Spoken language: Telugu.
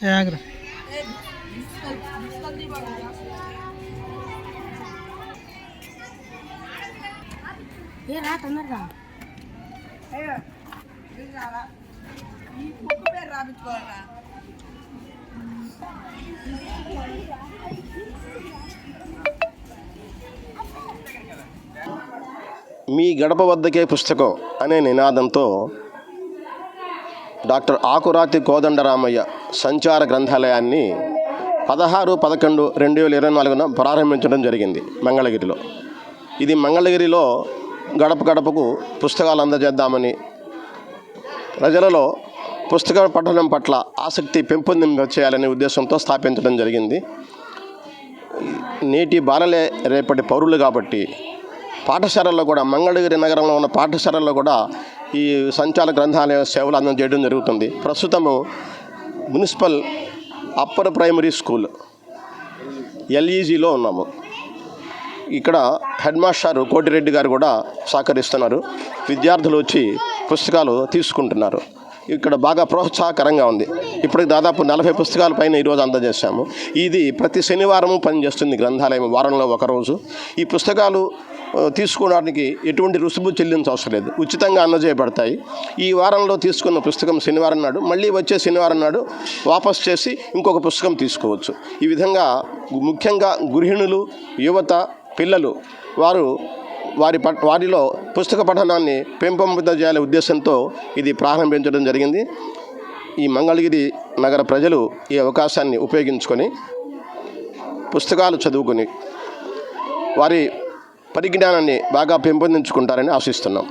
ఏ ఆగ్రా ఏ రా తొందరగా. మీ గడప వద్దకే పుస్తకం అనే నినాదంతో డాక్టర్ ఆకురాతి కోదండరామయ్య సంచార గ్రంథాలయాన్ని పదహారు పదకొండు రెండు వేల ఇరవై నాలుగున ప్రారంభించడం జరిగింది మంగళగిరిలో. ఇది మంగళగిరిలో గడప గడపకు పుస్తకాలు అందజేద్దామని ప్రజలలో పుస్తక పఠనం పట్ల ఆసక్తి పెంపొందింప చేయాలనే ఉద్దేశంతో స్థాపించడం జరిగింది. నేటి బాలలే రేపటి పౌరులు కాబట్టి పాఠశాలల్లో కూడా మంగళగిరి నగరంలో ఉన్న పాఠశాలల్లో కూడా ఈ సంచార గ్రంథాలయ సేవలు అందజేయడం జరుగుతుంది. ప్రస్తుతము మున్సిపల్ అప్పర్ ప్రైమరీ స్కూల్ ఎల్ఈజీలో ఉన్నాము. ఇక్కడ హెడ్ మాస్టర్ కోటిరెడ్డి గారు కూడా సహకరిస్తున్నారు. విద్యార్థులు వచ్చి పుస్తకాలు తీసుకుంటున్నారు. ఇక్కడ బాగా ప్రోత్సాహకరంగా ఉంది. ఇప్పటికి దాదాపు నలభై పుస్తకాల పైన ఈరోజు అందజేశాము. ఇది ప్రతి శనివారం పనిచేస్తుంది గ్రంథాలయం వారంలో ఒకరోజు ఈ పుస్తకాలు తీసుకోవడానికి ఎటువంటి రుసుము చెల్లించవసరం లేదు. ఉచితంగా అందజేయబడతాయి ఈ వారంలో తీసుకున్న పుస్తకం శనివారం నాడు మళ్ళీ వచ్చే శనివారం నాడు వాపస్ చేసి ఇంకొక పుస్తకం తీసుకోవచ్చు. ఈ విధంగా ముఖ్యంగా గృహిణులు యువత పిల్లలు వారు వారి పట్ వారిలో పుస్తక పఠనాన్ని పెంపొందించాలనే ఉద్దేశంతో ఇది ప్రారంభించడం జరిగింది. ఈ మంగళగిరి నగర ప్రజలు ఈ అవకాశాన్ని ఉపయోగించుకొని పుస్తకాలు చదువుకొని వారి పరిజ్ఞానాన్ని బాగా పెంపొందించుకుంటారని ఆశిస్తున్నాం.